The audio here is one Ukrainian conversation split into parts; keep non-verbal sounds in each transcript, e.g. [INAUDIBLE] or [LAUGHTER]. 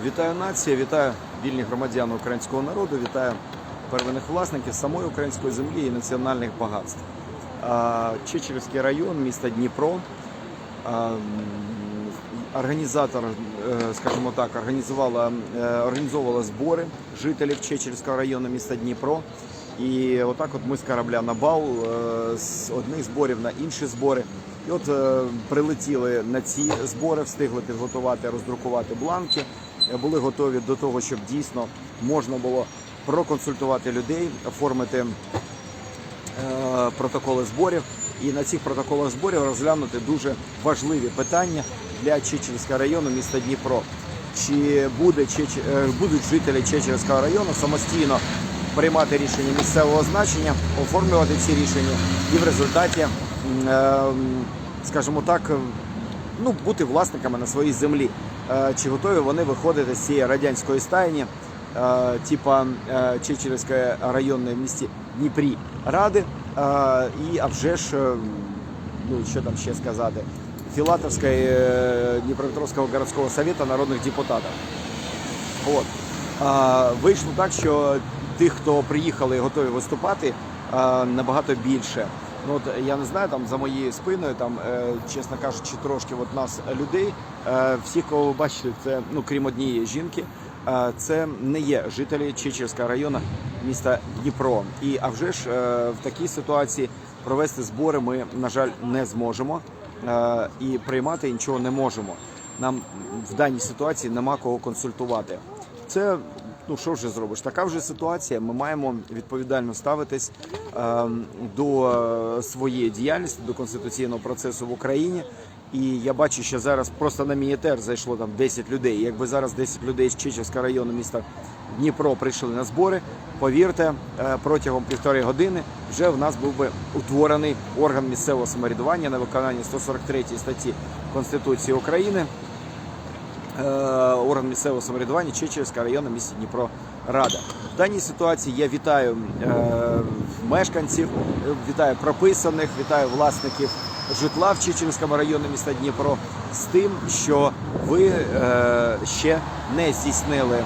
Вітаю нація, вітаю вільні громадяни українського народу, вітаю первинних власників самої української землі і національних багатств. Чечерівський район, міста Дніпро. Організатор, е, скажімо так, організувала, е, організовувала збори жителів Чечерівського району міста Дніпро. І отак от ми з корабля на бал е, з одних зборів на інші збори. І от прилетіли на ці збори, встигли підготувати, роздрукувати бланки, були готові до того, щоб дійсно можна було проконсультувати людей, оформити е, протоколи зборів. І на цих протоколах зборів розглянути дуже важливі питання для Чечерського району міста Дніпро. Чи буде Чеч- е, будуть жителі Чечерського району самостійно приймати рішення місцевого значення, оформлювати ці рішення і в результаті, е, скажімо так, е, ну, бути власниками на своїй землі. Е, Чи готові вони виходити з цієї радянської стайні, е, типа е, Чечерської районної в місті Дніпрі Ради, і а вже ж, ну що там ще сказати, Філатовської Дніпропетровського городського совета народних депутатів. От. Вийшло так, що тих, хто приїхали і готові виступати, набагато більше. Ну, от, я не знаю, там за моєю спиною, там, е, чесно кажучи, трошки от нас людей. Е, всіх, кого ви бачите, це, ну, крім однієї жінки, е, це не є жителі Чечерського району міста Дніпро. І а вже ж е, в такій ситуації провести збори ми, на жаль, не зможемо е, і приймати нічого не можемо. Нам в даній ситуації нема кого консультувати. Це ну що вже зробиш? Така вже ситуація. Ми маємо відповідально ставитись е, до своєї діяльності, до конституційного процесу в Україні. І я бачу, що зараз просто на мій етер зайшло там 10 людей. Якби зараз 10 людей з Чечерського району міста Дніпро прийшли на збори, повірте, е, протягом півтори години вже в нас був би утворений орган місцевого самоврядування на виконання 143 статті Конституції України орган місцевого самоврядування Чечерського району міста Дніпро Рада. В даній ситуації я вітаю е, мешканців, е, вітаю прописаних, вітаю власників житла в Чечерському районі міста Дніпро з тим, що ви е, ще не здійснили е,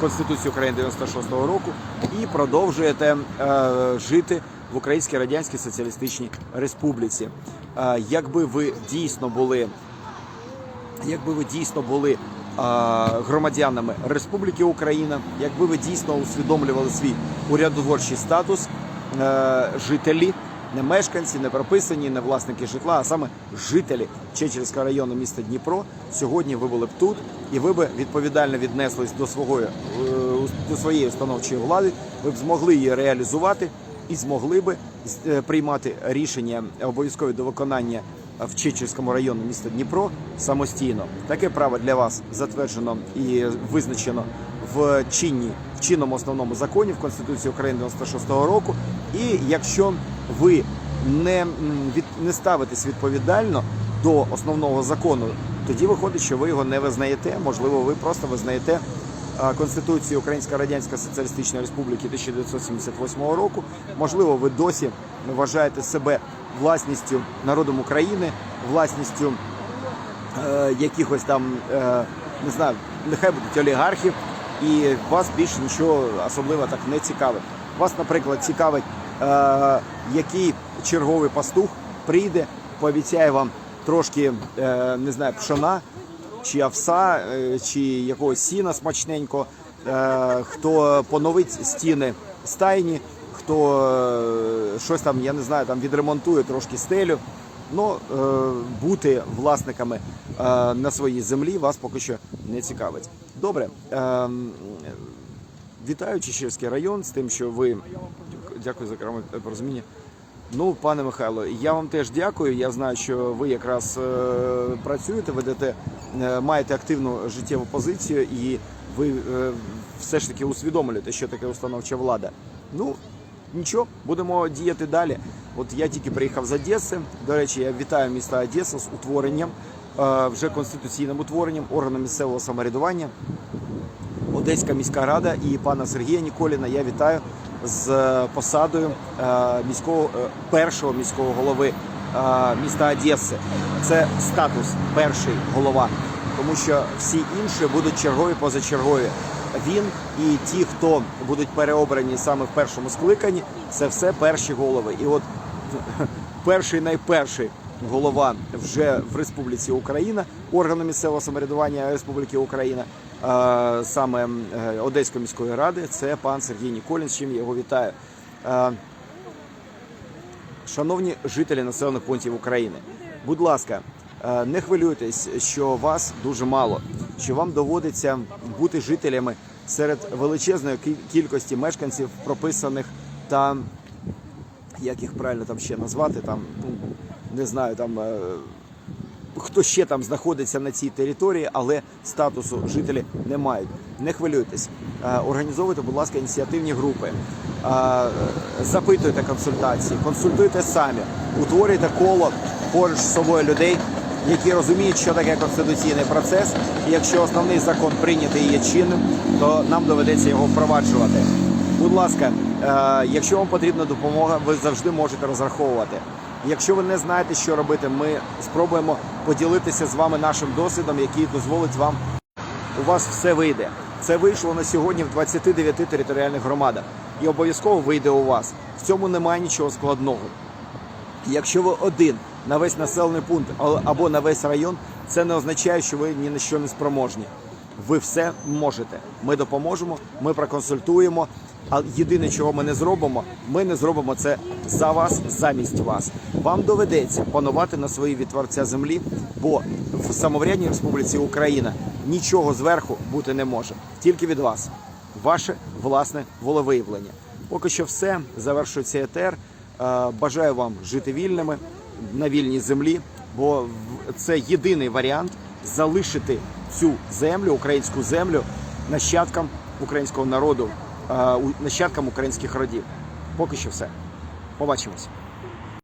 Конституцію України 96-го року і продовжуєте е, жити в Українській Радянській Соціалістичній Республіці. Е, якби ви дійсно були якби ви дійсно були громадянами Республіки Україна, якби ви дійсно усвідомлювали свій урядотворчий статус, е, жителі, не мешканці, не прописані, не власники житла, а саме жителі Чечерського району міста Дніпро, сьогодні ви були б тут і ви б відповідально віднеслись до свого, е, до своєї установчої влади, ви б змогли її реалізувати і змогли би е, приймати рішення обов'язкові до виконання в Чечерському районі міста Дніпро самостійно. Таке право для вас затверджено і визначено в чинні в чинному основному законі в Конституції України 96-го року. І якщо ви не, від, не ставитесь відповідально до основного закону, тоді виходить, що ви його не визнаєте. Можливо, ви просто визнаєте Конституції Української Радянської Соціалістичної Республіки 1978 року. Можливо, ви досі вважаєте себе власністю народом України, власністю е, якихось там, е, не знаю, нехай будуть олігархів, і вас більше нічого особливо так не цікавить. Вас, наприклад, цікавить, е, який черговий пастух прийде, пообіцяє вам трошки, е, не знаю, пшона чи овса, е, чи якогось сіна смачненького, е, хто поновить стіни стайні, хто е, щось там, я не знаю, там відремонтує трошки стелю. Ну, бути власниками на своїй землі вас поки що не цікавить. Добре. Вітаю Чечерський район з тим, що ви дякую за порозуміння. Ну, пане Михайло, я вам теж дякую. Я знаю, що ви якраз е, працюєте, ведете, е, маєте активну життєву позицію, і ви е, все ж таки усвідомлюєте, що таке установча влада. Ну, нічого, будемо діяти далі. От я тільки приїхав з Одеси. До речі, я вітаю міста Одеса з утворенням, вже конституційним утворенням органу місцевого самоврядування. Одеська міська рада і пана Сергія Ніколіна я вітаю з е, посадою е, міського е, першого міського голови міста Одеси. Це статус перший голова. Тому що всі інші будуть чергові позачергові. Він і ті, хто будуть переобрані саме в першому скликанні, це все перші голови. І от [LAUGHS] перший найперший голова вже в Республіці Україна, органу місцевого самоврядування Республіки Україна, саме е, Одеської міської ради, це пан Сергій Ніколін, з чим я його вітаю. Шановні жителі населених пунктів України, будь ласка, не хвилюйтесь, що вас дуже мало, що вам доводиться бути жителями серед величезної кі- кількості мешканців, прописаних та як їх правильно там ще назвати, там ну, не знаю, там е, хто ще там знаходиться на цій території, але статусу жителі не мають. Не хвилюйтесь. Е, Організовуйте, будь ласка, ініціативні групи, Е, запитуйте консультації, консультуйте самі, утворюйте коло поруч з собою людей, які розуміють, що таке конституційний процес. І якщо основний закон прийнятий є чинним, то нам доведеться його впроваджувати. Будь ласка, е, якщо вам потрібна допомога, ви завжди можете розраховувати. Якщо ви не знаєте, що робити, ми спробуємо поділитися з вами нашим досвідом, який дозволить вам у вас все вийде. Це вийшло на сьогодні в 29 територіальних громадах і обов'язково вийде у вас. В цьому немає нічого складного. Якщо ви один на весь населений пункт або на весь район, це не означає, що ви ні на що не спроможні. Ви все можете. Ми допоможемо, ми проконсультуємо. А єдине, чого ми не зробимо, ми не зробимо це за вас, замість вас. Вам доведеться панувати на своїй від творця землі, бо в самоврядній республіці Україна нічого зверху бути не може, тільки від вас. Ваше власне волевиявлення. Поки що все завершується етер. Е, Бажаю вам жити вільними на вільній землі, бо це єдиний варіант залишити цю землю, українську землю, нащадкам українського народу, нащадкам українських родів. Поки що все. Побачимось.